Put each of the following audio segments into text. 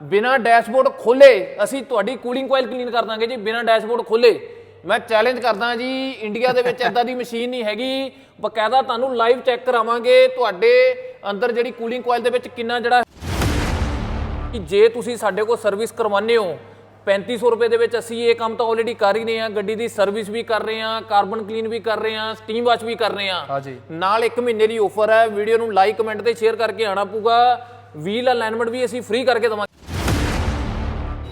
ਬਿਨਾ ਡੈਸ਼ਬੋਰਡ ਖੋਲੇ ਅਸੀਂ ਤੁਹਾਡੀ ਕੂਲਿੰਗ ਕੋਇਲ ਕਲੀਨ ਕਰ ਦਾਂਗੇ ਜੀ ਬਿਨਾ ਡੈਸ਼ਬੋਰਡ ਖੋਲੇ। ਮੈਂ ਚੈਲੰਜ ਕਰਦਾ ਜੀ ਇੰਡੀਆ ਦੇ ਵਿੱਚ ਐਦਾਂ ਦੀ ਮਸ਼ੀਨ ਨਹੀਂ ਹੈਗੀ। ਬਕਾਇਦਾ ਤੁਹਾਨੂੰ ਲਾਈਵ ਚੈੱਕ ਕਰਾਵਾਂਗੇ ਤੁਹਾਡੇ ਅੰਦਰ ਜਿਹੜੀ ਕੂਲਿੰਗ ਕੋਇਲ ਦੇ ਵਿੱਚ ਕਿੰਨਾ ਜਿਹੜਾ ਕਿ ਜੇ ਤੁਸੀਂ ਸਾਡੇ ਕੋਲ ਸਰਵਿਸ ਕਰਵਾਉਂਦੇ ਹੋ 3500 ਰੁਪਏ ਦੇ ਵਿੱਚ ਅਸੀਂ ਇਹ ਕੰਮ ਤਾਂ ਆਲਰੇਡੀ ਕਰ ਹੀ ਰਹੇ ਹਾਂ। ਗੱਡੀ ਦੀ ਸਰਵਿਸ ਵੀ ਕਰ ਰਹੇ ਹਾਂ ਕਾਰਬਨ ਕਲੀਨ ਵੀ ਕਰ ਰਹੇ ਹਾਂ ਸਟੀਮ ਵਾਸ਼ ਵੀ ਕਰ ਰਹੇ ਹਾਂ। ਹਾਂਜੀ। ਨਾਲ ਇੱਕ ਮਹੀਨੇ ਦੀ ਆਫਰ ਹੈ ਵੀਡੀਓ ਨੂੰ ਲਾਈਕ ਕਮੈਂਟ ਤੇ ਸ਼ੇਅਰ ਕਰਕੇ ਆਣਾ ਪਊਗਾ। ਵੀਲ ਅਲਾਈਨਮੈਂਟ ਵੀ ਅਸੀਂ ਫ੍ਰੀ ਕਰਕੇ ਦਵਾਂਗੇ।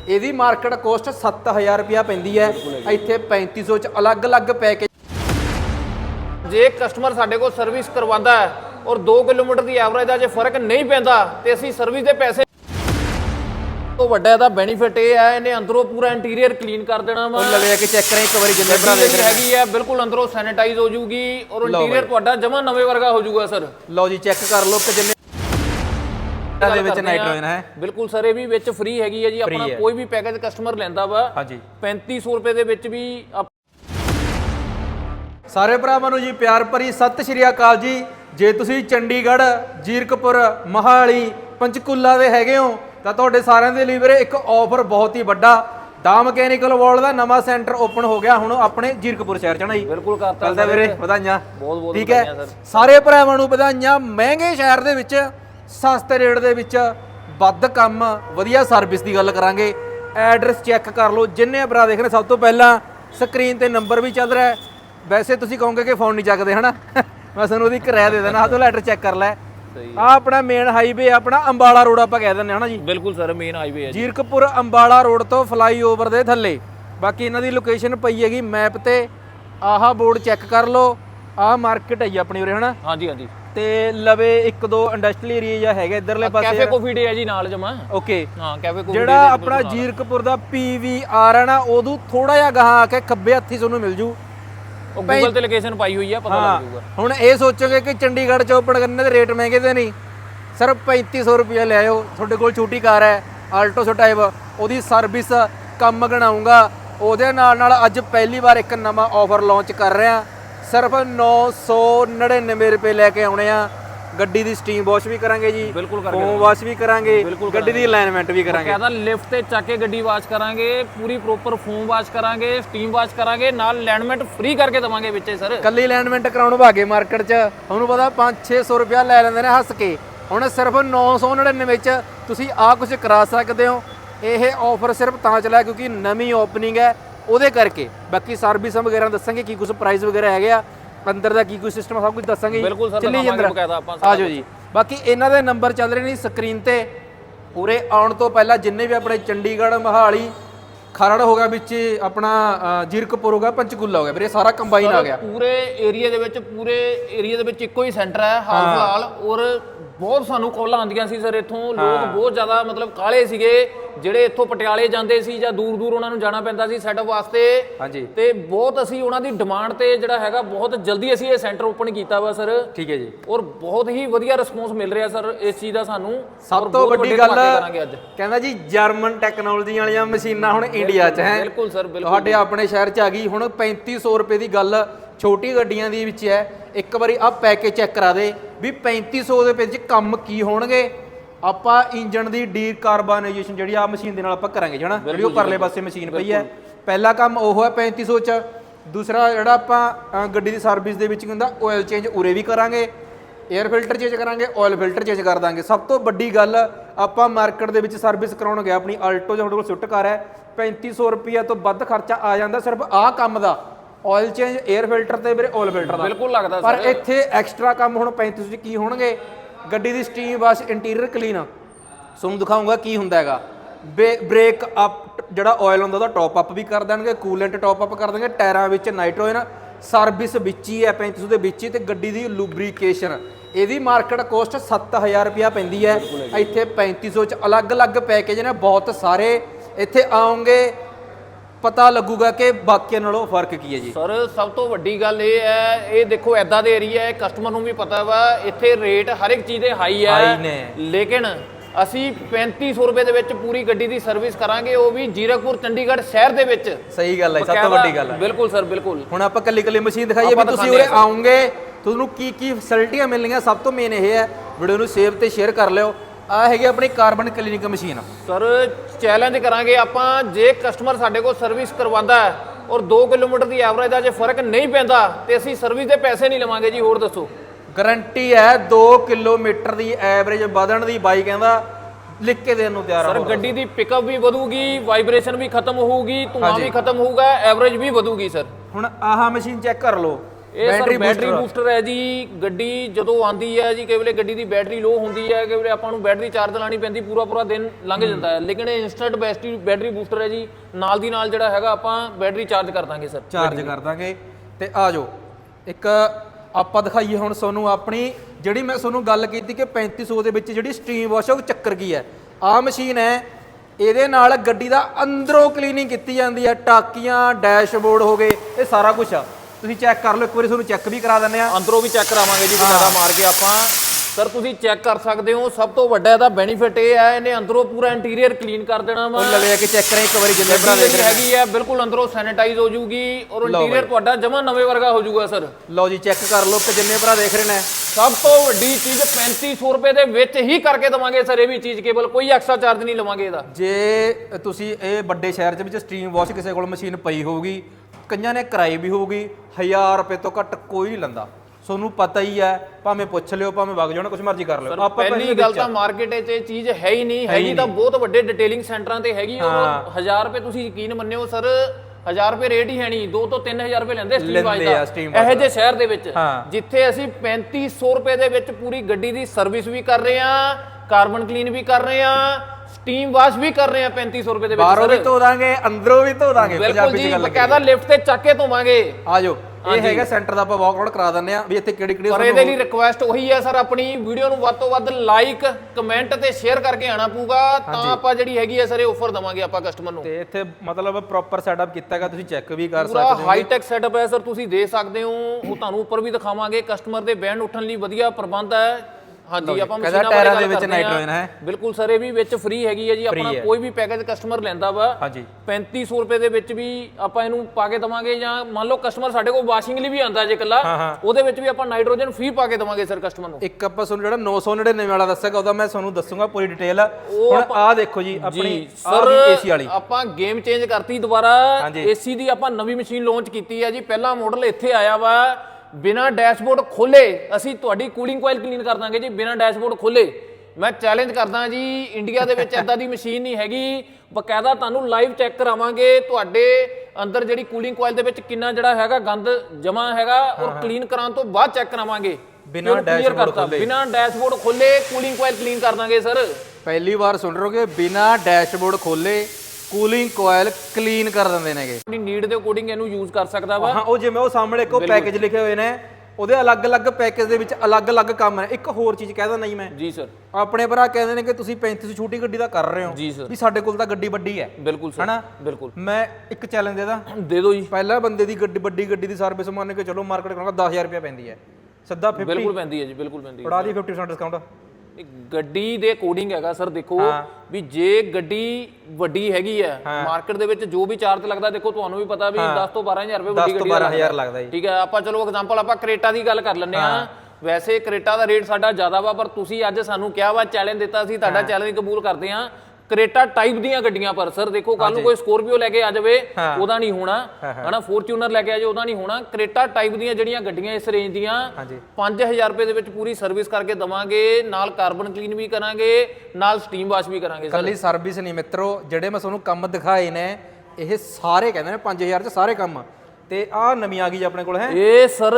ਇਹਦੀ ਮਾਰਕੀਟ ਕੋਸਟ 7000 ਰੁਪਿਆ ਪੈਂਦੀ ਹੈ। ਇੱਥੇ 3500 ਚ ਅਲੱਗ-ਅਲੱਗ ਪੈਕੇਜ ਜੇ ਕਸਟਮਰ ਸਾਡੇ ਕੋਲ ਸਰਵਿਸ ਕਰਵਾਉਂਦਾ ਹੈ ਔਰ 2 ਕਿਲੋਮੀਟਰ ਦੀ ਐਵਰੇਜ ਦਾ ਜੇ ਫ਼ਰਕ ਨਹੀਂ ਪੈਂਦਾ ਤੇ ਅਸੀਂ ਸਰਵਿਸ ਦੇ ਪੈਸੇ ਤੋਂ ਵੱਡਾ ਇਹਦਾ ਬੈਨੀਫਿਟ ਇਹ ਹੈ ਇਹਨੇ ਅੰਦਰੋਂ ਪੂਰਾ ਇੰਟੀਰੀਅਰ ਕਲੀਨ ਕਰ ਦੇਣਾ ਵਾ। ਲਵੇ ਆ ਕੇ ਚੈੱਕ ਕਰਾਂ ਇੱਕ ਵਾਰੀ ਜਿੰਨੇ ਭਰਾ ਦੇਖ ਰਹੇ ਹੈਗੀ ਹੈ ਬਿਲਕੁਲ ਅੰਦਰੋਂ ਸੈਨੀਟਾਈਜ਼ ਹੋ ਜਾਊਗੀ ਔਰ ਇੰਟੀਰੀਅਰ। ਤੁਹਾਡਾ ਜਮਾ ਨਵੇਂ ਵਰਗਾ ਹੋ ਜਾਊਗਾ ਸਰ ਲਓ ਜੀ ਚੈੱਕ ਕਰ ਲਓ ਕਿ ਜਿੰਨੇ ਦੇ ਵਿੱਚ ਨਾਈਟ੍ਰੋਜਨ। ਹੈ। ਬਿਲਕੁਲ ਸਰ ਇਹ ਵੀ ਵਿੱਚ ਫ੍ਰੀ ਹੈਗੀ ਹੈ ਜੀ। ਆਪਣਾ। ਕੋਈ ਵੀ ਪੈਕੇਜ ਕਸਟਮਰ ਲੈਂਦਾ ਵਾ ਹਾਂਜੀ। 3500 ਰੁਪਏ ਦੇ ਵਿੱਚ ਵੀ ਸਾਰੇ ਭਰਾਵਾਂ ਨੂੰ ਜੀ ਪਿਆਰ ਭਰੀ ਸਤਿ ਸ਼੍ਰੀ ਅਕਾਲ ਜੀ। ਜੇ ਤੁਸੀਂ ਚੰਡੀਗੜ੍ਹ ਜੀਰਕਪੁਰ ਮਹਾਲੀ ਪੰਚਕੂਲਾ ਦੇ ਹੈਗੇ ਹੋ ਤਾਂ ਤੁਹਾਡੇ ਸਾਰਿਆਂ ਦੇ ਲਈ ਵੀਰੇ ਇੱਕ ਆਫਰ ਬਹੁਤ ਹੀ ਵੱਡਾ। ਦਾ ਮਕੈਨੀਕਲ ਵਰਲਡ ਦਾ ਨਵਾਂ ਸੈਂਟਰ ਓਪਨ ਹੋ ਗਿਆ। ਹੁਣ ਆਪਣੇ ਜੀਰਕਪੁਰ ਸ਼ਹਿਰ ਚ ਨਾ ਜੀ। ਬਿਲਕੁਲ ਕਰਤਾ ਵੀਰੇ ਵਧਾਈਆਂ। ਬਹੁਤ ਬਹੁਤ ਠੀਕ ਹੈ। ਸਾਰੇ ਭਰਾਵਾਂ ਨੂੰ ਵਧਾਈਆਂ। ਮਹਿੰਗੇ ਸ਼ਹਿਰ ਦੇ ਵਿੱਚ ਸਸਤੇ ਰੇਟ ਦੇ ਵਿੱਚ ਵੱਧ ਕੰਮ ਵਧੀਆ ਸਰਵਿਸ ਦੀ ਗੱਲ ਕਰਾਂਗੇ। ਐਡਰੈਸ ਚੈੱਕ ਕਰ ਲਓ ਜਿੰਨੇ ਭਰਾ ਦੇਖ ਰਹੇ ਸਭ ਤੋਂ ਪਹਿਲਾਂ ਸਕਰੀਨ ਤੇ ਨੰਬਰ ਵੀ ਚੱਲ ਰਿਹਾ ਵੈਸੇ ਤੁਸੀਂ ਕਹੋਗੇ ਕਿ ਫੋਨ ਨਹੀਂ ਚੱਕਦੇ ਹਨਾ? ਮੈਂ ਤੁਹਾਨੂੰ ਉਹਦੀ ਕਿਰਾਇਆ ਦੇ ਦੇਣਾ ਤੋਂ ਲੈਟਰ ਚੈੱਕ ਕਰ ਲੈ। ਸਹੀ ਆ ਆਪਣਾ ਮੇਨ ਹਾਈਵੇ ਆਪਣਾ ਅੰਬਾਲਾ ਰੋਡ ਆਪਾਂ ਕਹਿ ਦਿੰਦੇ ਹਾਂ ਹਨਾ ਜੀ? ਬਿਲਕੁਲ ਸਰ ਮੇਨ ਹਾਈਵੇ ਹੈ ਜੀ। ਜੀਰਕਪੁਰ ਅੰਬਾਲਾ ਰੋਡ ਤੋਂ ਫਲਾਈਓਵਰ ਦੇ ਥੱਲੇ। ਬਾਕੀ ਇਹਨਾਂ ਦੀ ਲੋਕੇਸ਼ਨ ਪਈ ਹੈਗੀ ਮੈਪ ਤੇ। ਆਹਾ ਬੋਰਡ ਚੈੱਕ ਕਰ ਲਓ। ਆਹ ਮਾਰਕੀਟ ਹੈ ਜੀ ਆਪਣੀ ਉਰੇ ਹਨਾ? ਹਾਂਜੀ ਹਾਂਜੀ। ਤੇ ਲਵੇ ਇੱਕ ਦੋ ਇੰਡਸਟਰੀਅਲ ਏਰੀਆ ਜਾਂ ਹੈਗਾ ਇਧਰਲੇ ਕੈਫੇ ਪਾਸੇ। ਕਾਫੀ ਡੇ ਹੈ ਜੀ ਨਾਲ ਜਮਾ। ਓਕੇ ਹਾਂ ਕੈਫੇ ਕਾਫੀ ਜਿਹੜਾ ਆਪਣਾ ਜੀਰਕਪੁਰ ਦਾ ਪੀਵੀਆਰ ਹੈ ਨਾ ਉਦੋਂ ਥੋੜਾ ਜਿਹਾ ਗਾਹਾਂ ਆ ਕੇ ਖੱਬੇ ਹੱਥੀ ਤੁਹਾਨੂੰ ਮਿਲ ਜੂ। ਉਹ ਗੂਗਲ ਤੇ ਲੋਕੇਸ਼ਨ ਪਾਈ ਹੋਈ ਆ ਪਤਾ ਲੱਗ ਜਾਊਗਾ ਹੁਣ ਇਹ ਸੋਚੋਗੇ ਕਿ ਚੰਡੀਗੜ੍ਹ ਚ ਓਪਨ ਕਰਨੇ ਦੇ ਰੇਟ ਮਹਿੰਗੇ ਤੇ ਨਹੀਂ। ਸਿਰਫ 3500 ਰੁਪਏ ਲੈ ਆਇਓ ਤੁਹਾਡੇ ਕੋਲ ਛੋਟੀ ਕਾਰ ਹੈ ਆਲਟੋ ਸੋ ਟਾਈਪ ਉਹਦੀ ਸਰਵਿਸ ਕੰਮ ਗਣਾਉਂਗਾ ਉਹਦੇ ਨਾਲ ਨਾਲ ਅੱਜ ਪਹਿਲੀ ਵਾਰ ਇੱਕ ਨਵਾਂ ਆਫਰ ਲਾਂਚ ਕਰ ਰਹੇ ਸਿਰਫ 999 ਰੁਪਏ ਲੈ ਕੇ ਆਉਣੇ ਆ। ਗੱਡੀ ਦੀ ਸਟੀਮ ਵਾਸ਼ ਵੀ ਕਰਾਂਗੇ ਜੀ ਬਿਲਕੁਲ ਫੋਮ ਵਾਸ਼ ਵੀ ਕਰਾਂਗੇ ਗੱਡੀ ਦੀ ਅਲਾਈਨਮੈਂਟ ਵੀ ਕਰਾਂਗੇ। ਕਹਿੰਦਾ ਲਿਫਟ ਤੇ ਚੱਕ ਕੇ ਗੱਡੀ ਵਾਸ਼ ਕਰਾਂਗੇ ਪੂਰੀ ਪ੍ਰੋਪਰ ਫੋਮ ਵਾਸ਼ ਕਰਾਂਗੇ ਸਟੀਮ ਵਾਸ਼ ਕਰਾਂਗੇ ਨਾਲ ਅਲਾਈਨਮੈਂਟ ਫ੍ਰੀ ਕਰਕੇ ਦਵਾਂਗੇ ਵਿੱਚੇ ਸਰ। ਕੱਲੀ ਅਲਾਈਨਮੈਂਟ ਕਰਾਉਣ ਭਾਗੇ ਮਾਰਕੀਟ 'ਚ। ਤੁਹਾਨੂੰ ਪਤਾ 5-600 ਰੁਪਿਆ ਲੈ ਲੈਂਦੇ ਨੇ ਹੱਸ ਕੇ। ਹੁਣ ਸਿਰਫ 999 ਵਿੱਚ ਤੁਸੀਂ ਆ ਕੁਝ ਕਰਾ ਸਕਦੇ ਹੋ। ਇਹ ਆਫਰ ਸਿਰਫ ਤਾਂ ਚੱਲਿਆ ਕਿਉਂਕਿ ਨਵੀਂ ਓਪਨਿੰਗ ਹੈ। ਉਹਦੇ ਕਰਕੇ। ਬਾਕੀ ਸਰਵਿਸ ਵਗੈਰਾ ਦੱਸਾਂਗੇ ਕੀ ਕੁਝ ਪ੍ਰਾਈਸ ਵਗੈਰਾ ਹੈਗੇ ਆ। ਅੰਦਰ ਦਾ ਕੀ ਕੁਝ ਸਿਸਟਮ ਸਭ ਕੁਝ ਦੱਸਾਂਗੇ ਜੀ। ਬਿਲਕੁਲ ਸਰ, ਚੱਲੀ ਦਿਖਾਵਾਂਗੇ ਜਿੰਦਰ। ਬਕਾਇਦਾ ਆਪਾਂ ਆ ਜਾਓ ਜੀ। ਬਾਕੀ ਇਹਨਾਂ ਦੇ ਨੰਬਰ ਚੱਲ ਰਹੇ ਨੇ ਸਕਰੀਨ ਤੇ। ਪੂਰੇ ਆਉਣ ਤੋਂ ਪਹਿਲਾਂ ਜਿੰਨੇ ਵੀ ਆਪਣੇ ਚੰਡੀਗੜ੍ਹ ਮਹਾਲੀ ਖਰੜ ਹੋ ਗਿਆ ਵਿੱਚ ਆਪਣਾ ਜੀਰਕਪੁਰ ਹੋ ਗਿਆ ਪੰਚਕੂਲਾ ਹੋ ਗਿਆ। ਵੀਰੇ ਸਾਰਾ ਕੰਬਾਈਨ ਆ ਗਿਆ। ਪੂਰੇ ਏਰੀਆ ਦੇ ਵਿੱਚ ਪੂਰੇ ਏਰੀਆ ਦੇ ਵਿੱਚ ਇੱਕੋ ਹੀ ਸੈਂਟਰ ਹੈ ਹਾਲ ਫਿਲਹਾਲ। ਔਰ ਬਹੁਤ ਸਾਨੂੰ ਕਾਲਾਂ ਆਉਂਦੀਆਂ ਸੀ ਸਰ ਇੱਥੋਂ। ਲੋਕ ਬਹੁਤ ਜ਼ਿਆਦਾ ਮਤਲਬ ਕਾਲੇ ਸੀਗੇ ਜਿਹੜੇ ਇੱਥੋਂ ਪਟਿਆਲੇ ਜਾਂਦੇ ਸੀ ਜਾਂ ਦੂਰ ਦੂਰ ਉਹਨਾਂ ਨੂੰ ਜਾਣਾ ਪੈਂਦਾ ਸੀ ਸੈਟਅਪ ਵਾਸਤੇ। ਹਾਂਜੀ। ਤੇ ਬਹੁਤ ਅਸੀਂ ਉਹਨਾਂ ਦੀ ਡਿਮਾਂਡ ਤੇ ਜਿਹੜਾ ਹੈਗਾ ਬਹੁਤ ਜਲਦੀ ਅਸੀਂ ਇਹ ਸੈਂਟਰ ਓਪਨ ਕੀਤਾ ਵਾ ਸਰ। ਠੀਕ ਹੈ ਜੀ। ਔਰ ਬਹੁਤ ਹੀ ਵਧੀਆ ਰਿਸਪੌਂਸ ਮਿਲ ਰਿਹਾ ਸਰ ਇਸ ਚੀਜ਼ ਦਾ ਸਾਨੂੰ। ਸਭ ਤੋਂ ਵੱਡੀ ਗੱਲ ਕਹਿੰਦਾ ਜੀ ਜਰਮਨ ਟੈਕਨੋਲੋਜੀ ਵਾਲੀਆਂ ਮਸ਼ੀਨਾਂ ਹੁਣ ਇੰਡੀਆ 'ਚ ਹੈ। ਬਿਲਕੁਲ ਸਰ ਬਿਲਕੁਲ। ਤੁਹਾਡੇ ਆਪਣੇ ਸ਼ਹਿਰ 'ਚ ਆ ਗਈ। ਹੁਣ 3500 ਰੁਪਏ ਦੀ ਗੱਲ ਛੋਟੀ ਗੱਡੀਆਂ ਦੀ ਵਿੱਚ ਹੈ। ਇੱਕ ਵਾਰੀ ਆ ਪੈਕੇਜ ਚੈੱਕ ਕਰਾ ਦੇ ਵੀ 3500 ਦੇ ਵਿੱਚ ਕੰਮ ਕੀ ਹੋਣਗੇ। ਆਪਾਂ ਇੰਜਨ ਦੀ ਡੀਕਾਰਬੋਨਾਈਜੇਸ਼ਨ ਜਿਹੜੀ ਆ ਮਸ਼ੀਨ ਦੇ ਨਾਲ ਆਪਾਂ ਕਰਾਂਗੇ ਜਣਾ ਜਿਹੜੀ ਉਹ ਪਰਲੇ ਪਾਸੇ ਮਸ਼ੀਨ ਪਈ ਹੈ। ਪਹਿਲਾ ਕੰਮ ਉਹ ਹੈ 3500 ਚ। ਦੂਸਰਾ ਜਿਹੜਾ ਆਪਾਂ ਗੱਡੀ ਦੀ ਸਰਵਿਸ ਦੇ ਵਿੱਚ ਹੁੰਦਾ ਆਇਲ ਚੇਂਜ ਉਰੇ ਵੀ ਕਰਾਂਗੇ। 에ਅਰ ਫਿਲਟਰ ਚੇਂਜ ਕਰਾਂਗੇ ਆਇਲ ਫਿਲਟਰ ਚੇਂਜ ਕਰ ਦਾਂਗੇ। ਸਭ ਤੋਂ ਵੱਡੀ ਗੱਲ ਆਪਾਂ ਮਾਰਕੀਟ ਦੇ ਵਿੱਚ ਸਰਵਿਸ ਕਰਾਉਣ ਗਿਆ ਆਪਣੀ ਆਲਟੋ ਜਾਂ ਕੋਲ ਸਵਿਫਟ ਕਾਰ ਹੈ। 3500 ਰੁਪਈਆ ਤੋਂ ਵੱਧ ਖਰਚਾ ਆ ਜਾਂਦਾ ਸਿਰਫ ਆਹ ਕੰਮ ਦਾ। ਆਇਲ ਚੇਂਜ 에ਅਰ ਫਿਲਟਰ ਤੇ ਵੀਰੇ ਆਇਲ ਫਿਲਟਰ ਦਾ। ਬਿਲਕੁਲ ਲੱਗਦਾ ਪਰ ਇੱਥੇ ਐਕਸਟਰਾ ਕੰਮ ਹੁਣ 3500 ਚ ਕੀ ਹੋਣਗੇ? ਗੱਡੀ ਦੀ ਸਟੀਮ ਵਾਸ਼ ਇੰਟੀਰੀਅਰ ਕਲੀਨ ਤੁਹਾਨੂੰ ਦਿਖਾਉਂਗਾ ਕੀ ਹੁੰਦਾ ਹੈਗਾ। ਬ੍ਰੇਕ ਅਪ ਜਿਹੜਾ ਆਇਲ ਹੁੰਦਾ ਉਹਦਾ ਟੌਪ ਅਪ ਵੀ ਕਰ ਦੇਣਗੇ ਕੂਲੈਂਟ ਟੌਪ ਅਪ ਕਰ ਦੇਣਗੇ ਟਾਇਰਾਂ ਵਿੱਚ ਨਾਈਟ੍ਰੋਜਨ ਸਰਵਿਸ ਵਿੱਚ ਹੀ ਹੈ 3500 ਦੇ ਵਿੱਚ ਹੀ ਤੇ ਗੱਡੀ ਦੀ ਲੂਬਰੀਕੇਸ਼ਨ ਇਹਦੀ ਮਾਰਕੀਟ ਕੋਸਟ 7000 ਰੁਪਿਆ ਪੈਂਦੀ ਹੈ। ਇੱਥੇ 3500 ਚ ਅਲੱਗ-ਅਲੱਗ ਪੈਕੇਜ ਨੇ ਬਹੁਤ ਸਾਰੇ। ਇੱਥੇ ਆਉਂਗੇ ਪਤਾ ਲੱਗੂਗਾ ਕਿ ਬਾਕੀਆਂ ਨਾਲੋਂ ਫ਼ਰਕ ਕੀ ਹੈ ਜੀ। ਸਰ ਸਭ ਤੋਂ ਵੱਡੀ ਗੱਲ ਇਹ ਹੈ ਇਹ ਦੇਖੋ ਐਦਾਂ ਦੇ ਏਰੀਆ ਹੈ ਕਸਟਮਰ ਨੂੰ ਵੀ ਪਤਾ ਵਾ ਇੱਥੇ ਰੇਟ ਹਰ ਇੱਕ ਚੀਜ਼ ਦੇ ਹਾਈ ਹੈ। ਹਾਈ ਨੇ। ਲੇਕਿਨ ਅਸੀਂ 3500 ਰੁਪਏ ਦੇ ਵਿੱਚ ਪੂਰੀ ਗੱਡੀ ਦੀ ਸਰਵਿਸ ਕਰਾਂਗੇ ਉਹ ਵੀ ਜੀਰਕਪੁਰ ਚੰਡੀਗੜ੍ਹ ਸ਼ਹਿਰ ਦੇ ਵਿੱਚ। ਸਹੀ ਗੱਲ ਹੈ ਸਭ ਤੋਂ ਵੱਡੀ ਗੱਲ ਹੈ। ਬਿਲਕੁਲ ਸਰ ਬਿਲਕੁਲ। ਹੁਣ ਆਪਾਂ ਕੱਲੀ ਕੱਲੀ ਮਸ਼ੀਨ ਦਿਖਾਈਏ ਵੀ ਆਪਾਂ ਤੁਸੀਂ ਦਿਖਾਉਂਦੇ ਉਰੇ ਆਉਂਗੇ ਤੁਹਾਨੂੰ ਕੀ ਕੀ ਫੈਸਿਲਿਟੀਆਂ ਮਿਲਣਗੀਆਂ ਸਭ ਤੋਂ ਮੇਨ ਇਹ ਹੈ ਵੀਡੀਓ ਨੂੰ ਸੇਵ ਤੇ ਸ਼ੇਅਰ ਕਰ ਲਿਓ। ਆ ਹੈਗੀ ਆਪਣੀ carbon clinic machine. Sir challenge ਕਰਾਂਗੇ ਆਪਾਂ ਜੇ ਕਸਟਮਰ ਸਾਡੇ ਕੋਲ ਸਰਵਿਸ ਕਰਵਾਉਂਦਾ ਹੈ ਔਰ 2 ਕਿਲੋਮੀਟਰ ਦੀ ਐਵਰੇਜ ਦਾ ਜੇ ਫ਼ਰਕ ਨਹੀਂ ਪੈਂਦਾ ਤੇ ਅਸੀਂ ਸਰਵਿਸ ਦੇ ਪੈਸੇ ਨਹੀਂ ਲਵਾਂਗੇ ਜੀ ਹੋਰ ਦੱਸੋ। ਗਾਰੰਟੀ ਹੈ 2 ਕਿਲੋਮੀਟਰ ਦੀ ਐਵਰੇਜ ਵਧਣ ਦੀ ਬਾਈ ਕਹਿੰਦਾ ਲਿਖ ਕੇ ਦੇਣ ਨੂੰ ਤਿਆਰ ਸਰ ਆ ਗੱਡੀ ਦੀ ਪਿਕਅਪ ਵੀ ਵਧੂਗੀ ਵਾਈਬ੍ਰੇਸ਼ਨ ਵੀ ਖਤਮ ਹੋਊਗੀ ਧੂਆਂ ਵੀ ਖਤਮ ਹੋਊਗਾ ਐਵਰੇਜ ਵੀ ਵਧੂਗੀ ਸਰ। ਹੁਣ ਆਹ ਮਸ਼ੀਨ ਚੈੱਕ ਕਰ ਲਓ। ਇਹ sir battery battery booster booster ਹੈ ਜੀ। ਗੱਡੀ ਜਦੋਂ ਆਂਦੀ ਹੈ ਜੀ ਕਈ ਵੇਲੇ ਗੱਡੀ ਦੀ ਬੈਟਰੀ ਲੋ ਹੁੰਦੀ ਹੈ ਕਈ ਵੇਲੇ ਆਪਾਂ ਨੂੰ ਬੈਟਰੀ ਚਾਰਜ ਲਾਣੀ ਪੈਂਦੀ ਪੂਰਾ ਪੂਰਾ ਦਿਨ ਲੰਘ ਜਾਂਦਾ ਹੈ। ਲੇਕਿਨ ਇਹ ਇਨਸਟੈਂਟ ਬੈਟਰੀ ਬੈਟਰੀ ਬੂਸਟਰ ਹੈ ਜੀ। ਨਾਲ ਦੀ ਨਾਲ ਜਿਹੜਾ ਹੈਗਾ ਆਪਾਂ ਬੈਟਰੀ ਚਾਰਜ ਕਰ ਦਾਂਗੇ ਸਰ। ਚਾਰਜ ਕਰ ਦਾਂਗੇ। ਤੇ ਆ ਜਾਓ। ਇੱਕ ਆਪਾਂ ਦਿਖਾਈਏ ਹੁਣ ਤੁਹਾਨੂੰ ਆਪਣੀ ਜਿਹੜੀ ਮੈਂ ਤੁਹਾਨੂੰ ਗੱਲ ਕੀਤੀ ਕਿ 3500 ਦੇ ਵਿੱਚ ਜਿਹੜੀ ਸਟ੍ਰੀਮ ਵਾਸ਼ ਉਹ ਚੱਕਰ ਕੀ ਹੈ? ਆ ਮਸ਼ੀਨ ਹੈ ਇਹਦੇ ਨਾਲ ਗੱਡੀ ਦਾ ਅੰਦਰੋਂ ਕਲੀਨਿੰਗ ਕੀਤੀ ਜਾਂਦੀ ਹੈ। ਟਾਕੀਆਂ ਡੈਸ਼ਬੋਰਡ ਹੋ ਗਏ ਇਹ ਸਾਰਾ ਕੁਝ ਆ। ਤੁਸੀਂ ਚੈੱਕ ਕਰ ਲਓ ਇੱਕ ਵਾਰੀ ਤੁਹਾਨੂੰ ਚੈੱਕ ਵੀ ਕਰਾ ਦਿੰਦੇ ਆ ਅੰਦਰੋਂ ਵੀ ਚੈੱਕ ਕਰਾਵਾਂਗੇ ਜੀ ਜ਼ਿਆਦਾ ਮਾਰ ਕੇ ਆਪਾਂ। ਸਰ ਤੁਸੀਂ ਚੈੱਕ ਕਰ ਸਕਦੇ ਹੋ ਸਭ ਤੋਂ ਵੱਡਾ ਇਹਦਾ ਬੈਨੀਫਿਟ ਇਹ ਹੈ ਇਹਨੇ ਅੰਦਰੋਂ ਪੂਰਾ ਇੰਟੀਰੀਅਰ ਕਲੀਨ ਕਰ ਦੇਣਾ ਵਾ। ਉਹ ਲਵੇ ਆ ਕੇ ਚੈੱਕ ਕਰਾਂ ਇੱਕ ਵਾਰੀ ਜਿੰਨੇ ਭਰਾ ਦੇਖ ਰਹੇ ਹੈਗੀ ਹੈ ਬਿਲਕੁਲ ਅੰਦਰੋਂ ਸੈਨੀਟਾਈਜ਼ ਹੋ ਜਾਊਗੀ ਔਰ ਇੰਟੀਰੀਅਰ ਤੁਹਾਡਾ ਜਮਾ ਨਵੇਂ ਵਰਗਾ ਹੋ ਜਾਊਗਾ ਸਰ ਲਓ ਜੀ ਚੈੱਕ ਕਰ ਲਓ ਕਿ ਜਿੰਨੇ ਭਰਾ ਦੇਖ ਰਹੇ ਨੇ। ਸਭ ਤੋਂ ਵੱਡੀ ਚੀਜ਼ 3500 ਰੁਪਏ ਦੇ ਵਿੱਚ ਹੀ ਕਰਕੇ ਦਵਾਂਗੇ ਸਰ ਇਹ ਵੀ ਚੀਜ਼ ਕੇਵਲ। ਕੋਈ ਐਕਸਟਰਾ ਚਾਰਜ ਨਹੀਂ ਲਵਾਂਗੇ ਇਹਦਾ। ਜੇ ਤੁਸੀਂ ਇਹ ਵੱਡੇ ਸ਼ਹਿਰ ਦੇ ਵਿੱਚ ਸਟ੍ਰੀਮ ਵਾਸ਼ ਕਿਸੇ ਕੋਲ ਮਸ਼ੀਨ ਪਈ ਹੋਊਗੀ ਕਈਆਂ ਨੇ ਕਰਾਈ ਵੀ ਹੋਊਗੀ 1000 ਰੁਪਏ ਤੋਂ ਘੱਟ ਕੋਈ ਨਹੀਂ ਲੰਦਾ। ਤੁਹਾਨੂੰ ਪਤਾ ਹੀ ਹੈ ਭਾਵੇਂ ਪੁੱਛ ਲਿਓ ਭਾਵੇਂ ਵਗ ਜਾਓ ਕੁਝ ਮਰਜ਼ੀ ਕਰ ਲਿਓ। ਆਪਾਂ ਪਹਿਲੀ ਗੱਲ ਤਾਂ ਮਾਰਕੀਟ 'ਚ ਇਹ ਚੀਜ਼ ਹੈ ਹੀ ਨਹੀਂ ਹੈਗੀ ਤਾਂ ਬਹੁਤ ਵੱਡੇ ਡਿਟੇਲਿੰਗ ਸੈਂਟਰਾਂ ਤੇ ਹੈਗੀ ਔਰ 1000 ਰੁਪਏ ਤੁਸੀਂ ਯਕੀਨ ਮੰਨਿਓ ਸਰ 1000 ਰੁਪਏ ਰੇਟ ਹੀ ਹੈ ਨਹੀਂ 2 ਤੋਂ 3000 ਰੁਪਏ ਲੈਂਦੇ ਲੈਂਦੇ ਆ ਦਾ ਇਹੋ ਜਿਹੇ ਸ਼ਹਿਰ ਦੇ ਵਿੱਚ। ਜਿੱਥੇ ਅਸੀਂ 3500 ਰੁਪਏ ਦੇ ਵਿੱਚ ਪੂਰੀ ਗੱਡੀ ਦੀ ਸਰਵਿਸ ਵੀ ਕਰ ਰਹੇ ਹਾਂ ਕਾਰਬਨ ਕਲੀਨ ਵੀ ਕਰ ਰਹੇ ਹਾਂ ਸਟੀਮ ਵਾਸ਼ ਵੀ ਕਰ ਰਹੇ ਹਾਂ 3500 ਰੁਪਏ ਦੇ ਵਿੱਚ ਬਾਹਰੋਂ ਵੀ ਧੋ ਦਾਂਗੇ ਅੰਦਰੋਂ ਵੀ ਧੋ ਦਾਂਗੇ ਬਿਲਕੁਲ ਜੀ ਬਕਾਇਦਾ ਲਿਫਟ ਤੇ ਚੱਕ ਕੇ ਧੋਵਾਂਗੇ। ਆ ਜਾਓ ਇਹ ਹੈਗਾ ਸੈਂਟਰ ਦਾ ਆਪਾਂ ਵਾਕ ਆਊਟ ਕਰਾ ਦਿੰਦੇ ਆ ਵੀ ਇੱਥੇ ਕਿਹੜੀ ਕਿਹੜੀ ਪਰ ਇਹਦੇ ਲਈ ਰਿਕੁਐਸਟ ਉਹੀ ਹੈ ਸਰ ਆਪਣੀ ਵੀਡੀਓ ਨੂੰ ਵੱਧ ਤੋਂ ਵੱਧ ਲਾਈਕ ਕਮੈਂਟ ਤੇ ਸ਼ੇਅਰ ਕਰਕੇ ਆਣਾ ਪਊਗਾ ਤਾਂ ਆਪਾਂ ਜਿਹੜੀ ਹੈਗੀ ਹੈ ਸਰ ਇਹ ਆਫਰ ਦਵਾਂਗੇ ਆਪਾਂ ਕਸਟਮਰ ਨੂੰ। ਤੇ ਇੱਥੇ ਮਤਲਬ ਪ੍ਰੋਪਰ ਸੈਟਅਪ ਕੀਤਾ ਹੈਗਾ ਤੁਸੀਂ ਚੈੱਕ ਵੀ ਕਰ ਪੂਰਾ ਸਕਦੇ ਹੋ ਹਾਈ ਟੈਕ ਸੈਟਅਪ ਹੈ ਸਰ ਤੁਸੀਂ ਦੇ ਸਕਦੇ ਹੋ ਉਹ ਤੁਹਾਨੂੰ ਉੱਪਰ ਵੀ ਦਿਖਾਵਾਂਗੇ ਕਸਟਮਰ ਦੇ ਬੈਂਡ ਉੱਠਣ ਲਈ ਵਧੀਆ ਪ੍ਰਬੰਧ ਹੈ ਹਾਂਜੀ ਆਪਾਂ ਕਹਿੰਦਾ ਮਸ਼ੀਨਾਂ ਟਾਇਰਾਂ ਬਾਰੇ ਦੇ ਵਿੱਚ ਕਰਦੇ ਹਾਂ। ਬਿਲਕੁਲ ਸਰ ਇਹ ਵੀ ਵਿੱਚ ਫ੍ਰੀ ਹੈਗੀ ਹੈ ਜੀ ਆਪਣਾ। ਕੋਈ ਵੀ ਪੈਕੇਜ ਕਸਟਮਰ ਲੈਂਦਾ ਵਾ। ਹਾਂਜੀ। 3500 ਰੁਪਏ ਦੇ ਵਿੱਚ ਵੀ ਆਪਾਂ ਇਹਨੂੰ ਪਾ ਕੇ ਦਵਾਂਗੇ ਜਾਂ ਮੰਨ ਲਓ ਕਸਟਮਰ ਸਾਡੇ ਕੋਲ ਵਾਸ਼ਿੰਗ ਲਈ ਵੀ ਆਂਦਾ ਜੇ ਇਕੱਲਾ ਉਹਦੇ ਵਿੱਚ ਵੀ ਆਪਾਂ ਨਾਈਟ੍ਰੋਜਨ ਫ੍ਰੀ ਪਾ ਕੇ ਦਵਾਂਗੇ ਸਰ ਕਸਟਮਰ ਨੂੰ। ਇੱਕ ਆਪਾਂ ਤੁਹਾਨੂੰ ਜਿਹੜਾ 999 ਵਾਲਾ ਦੱਸਿਆਗਾ ਉਹਦਾ ਮੈਂ ਤੁਹਾਨੂੰ ਦੱਸੂਗਾ ਪੂਰੀ ਡਿਟੇਲ ਹੁਣ ਆਹ ਦੇਖੋ ਜੀ ਆਪਣੀ ਸਰ ਏਸੀ ਵਾਲੀ। ਆਪਾਂ ਗੇਮ ਚੇਂਜ ਕਰਤੀ ਦੁਬਾਰਾ। ਏਸੀ ਦੀ ਆਪਾਂ ਨਵੀਂ ਮਸ਼ੀਨ ਲਾਂਚ ਕੀਤੀ ਹੈ ਜੀ ਪਹਿਲਾ ਮਾਡਲ ਇੱਥੇ ਆਇਆ ਵਾ। ਬਿਨਾ ਡੈਸ਼ਬੋਰਡ ਖੋਲੇ ਅਸੀਂ ਤੁਹਾਡੀ ਕੂਲਿੰਗ ਕੋਇਲ ਕਲੀਨ ਕਰ ਦਾਂਗੇ ਜੀ ਬਿਨਾ ਡੈਸ਼ਬੋਰਡ ਖੋਲੇ। ਮੈਂ ਚੈਲੰਜ ਕਰਦਾ ਜੀ ਇੰਡੀਆ ਦੇ ਵਿੱਚ ਐਦਾਂ ਦੀ ਮਸ਼ੀਨ ਨਹੀਂ ਹੈਗੀ। ਬਕਾਇਦਾ ਤੁਹਾਨੂੰ ਲਾਈਵ ਚੈੱਕ ਕਰਾਵਾਂਗੇ ਤੁਹਾਡੇ ਅੰਦਰ ਜਿਹੜੀ ਕੂਲਿੰਗ ਕੋਇਲ ਦੇ ਵਿੱਚ ਕਿੰਨਾ ਜਿਹੜਾ ਹੈਗਾ ਗੰਦ ਜਮਾ ਹੈਗਾ ਔਰ ਕਲੀਨ ਕਰਾਉਣ ਤੋਂ ਬਾਅਦ ਚੈੱਕ ਕਰਾਵਾਂਗੇ। ਬਿਨਾਂ ਕਰਤਾ। ਖੋਲੇ। ਬਿਨਾਂ ਡੈਸ਼ਬੋਰਡ ਖੋਲੇ ਕੂਲਿੰਗ ਕੋਇਲ ਕਲੀਨ ਕਰ ਦਾਂਗੇ ਸਰ ਪਹਿਲੀ ਵਾਰ ਸੁਣ ਰਹੇ ਹੋ ਕਿ ਬਿਨਾ ਡੈਸ਼ਬੋਰਡ ਖੋਲੇ ਕੂਲਿੰਗ ਕੋਇਲ ਕਲੀਨ ਕਰ ਦਿੰਦੇ ਨੇਗੇ। ਆਪਣੀ ਨੀਡ ਦੇ ਅਕੋਰਡਿੰਗ ਇਹਨੂੰ ਯੂਜ਼ ਕਰ ਸਕਦਾ ਵਾ। ਹਾਂ ਉਹ ਜਿਵੇਂ ਉਹ ਸਾਹਮਣੇ ਇੱਕੋ ਪੈਕੇਜ ਲਿਖੇ ਹੋਏ ਨੇ ਉਹਦੇ ਅਲੱਗ-ਅਲੱਗ ਪੈਕੇਜ ਦੇ ਵਿੱਚ ਅਲੱਗ-ਅਲੱਗ ਕੰਮ ਨੇ। ਇੱਕ ਹੋਰ ਚੀਜ਼ ਕਹਿ ਦਿੰਦਾ ਜੀ ਮੈਂ। ਜੀ ਸਰ ਆਪਣੇ ਭਰਾ ਕਹਿੰਦੇ ਨੇ ਕਿ ਤੁਸੀਂ 3500 ਛੋਟੀ ਗੱਡੀ ਦਾ ਕਰ ਰਹੇ ਹੋ। ਜੀ ਸਰ ਵੀ ਸਾਡੇ ਕੋਲ ਤਾਂ ਗੱਡੀ ਵੱਡੀ ਹੈ। ਬਿਲਕੁਲ ਸਰ ਹਨਾ? ਬਿਲਕੁਲ। ਮੈਂ ਇੱਕ ਚੈਲੰਜ ਦੇਦਾ ਦੇ। ਦਿਓ ਜੀ। ਪਹਿਲਾ ਬੰਦੇ ਦੀ ਗੱਡੀ ਵੱਡੀ ਗੱਡੀ ਦੀ ਸਰਵਿਸ ਮੰਨ ਕੇ ਚਲੋ ਮਾਰਕੀਟ ਕਰਾਂਗਾ 10000 ਰੁਪਏ ਪੈਂਦੀ ਹੈ। ਸਿੱਧਾ 50 ਬਿਲਕੁਲ ਪੈਂਦੀ ਹੈ ਜੀ ਬਿਲਕੁਲ ਪੈਂਦੀ ਹੈ। ਫੜਾ ਦੀ 50% ਡਿਸਕਾਊਂਟ ਗੱਡੀ ਦੇ ਕੋਡਿੰਗ ਹੈਗਾ ਸਰ ਦੇਖੋ ਵੀ ਜੇ ਗੱਡੀ ਵੱਡੀ ਹੈਗੀ ਹੈ ਮਾਰਕੀਟ ਦੇ ਵਿੱਚ ਜੋ ਵੀ ਚਾਰਜ ਲੱਗਦਾ ਦੇਖੋ ਤੁਹਾਨੂੰ ਵੀ ਪਤਾ ਵੀ 10 ਤੋਂ 12000 ਰੁਪਏ ਵੱਡੀ 10 ਤੋਂ ਗੱਡੀ ਦਾ 12000 ਲੱਗਦਾ। ਜੀ। ਠੀਕ ਹੈ ਆਪਾਂ ਚਲੋ ਐਗਜ਼ਾਮਪਲ ਆਪਾਂ ਕਰੇਟਾ ਦੀ ਗੱਲ ਕਰ ਲੈਂਦੇ ਆ ਵੈਸੇ ਕਰੇਟਾ ਦਾ ਰੇਟ ਸਾਡਾ ਜ਼ਿਆਦਾ ਵਾ ਪਰ ਤੁਸੀਂ ਅੱਜ ਸਾਨੂੰ ਕਿਹਾ ਵਾ ਚੈਲੰਜ ਦਿੱਤਾ ਸੀ ਤੁਹਾਡਾ ਚੈਲੰਜ ਕਬੂਲ ਕਰਦੇ ਆ ਕਰੇਟਾ ਟਾਈਪ ਦੀਆਂ ਗੱਡੀਆਂ ਪਰ ਸਰ ਦੇਖੋ ਕੱਲ ਨੂੰ ਕੋਈ ਸਕੋਰਪੀਓ ਲੈ ਕੇ ਆ ਜਾਵੇ ਉਹਦਾ ਨਹੀਂ ਹੋਣਾ। ਹਨਾ ਫੋਰਚੂਨਰ ਲੈ ਕੇ ਆ ਜਾਵੇ ਉਹਦਾ ਨਹੀਂ ਹੋਣਾ। ਕਰੇਟਾ ਟਾਈਪ ਦੀਆਂ ਜਿਹੜੀਆਂ ਗੱਡੀਆਂ ਇਸ ਰੇਂਜ ਦੀਆਂ ਹਾਂਜੀ। 5000 ਰੁਪਏ ਦੇ ਵਿੱਚ ਪੂਰੀ ਸਰਵਿਸ ਕਰਕੇ ਦਵਾਂਗੇ ਨਾਲ ਕਾਰਬਨ ਕਲੀਨ ਵੀ ਕਰਾਂਗੇ ਨਾਲ ਸਟੀਮ ਵਾਸ਼ ਵੀ ਕਰਾਂਗੇ ਸਰ ਕੱਲੀ ਸਰਵਿਸ ਨਹੀਂ ਮਿੱਤਰੋ ਜਿਹੜੇ ਮੈਂ ਤੁਹਾਨੂੰ ਕੰਮ ਦਿਖਾਏ ਨੇ ਇਹ ਸਾਰੇ ਕਹਿੰਦੇ ਨੇ 5000 ਚ ਸਾਰੇ ਕੰਮ। ਤੇ ਆਹ ਨਵੀਂ ਆ ਗਈ ਜੀ ਆਪਣੇ ਕੋਲ ਹੈ? ਇਹ ਸਰ।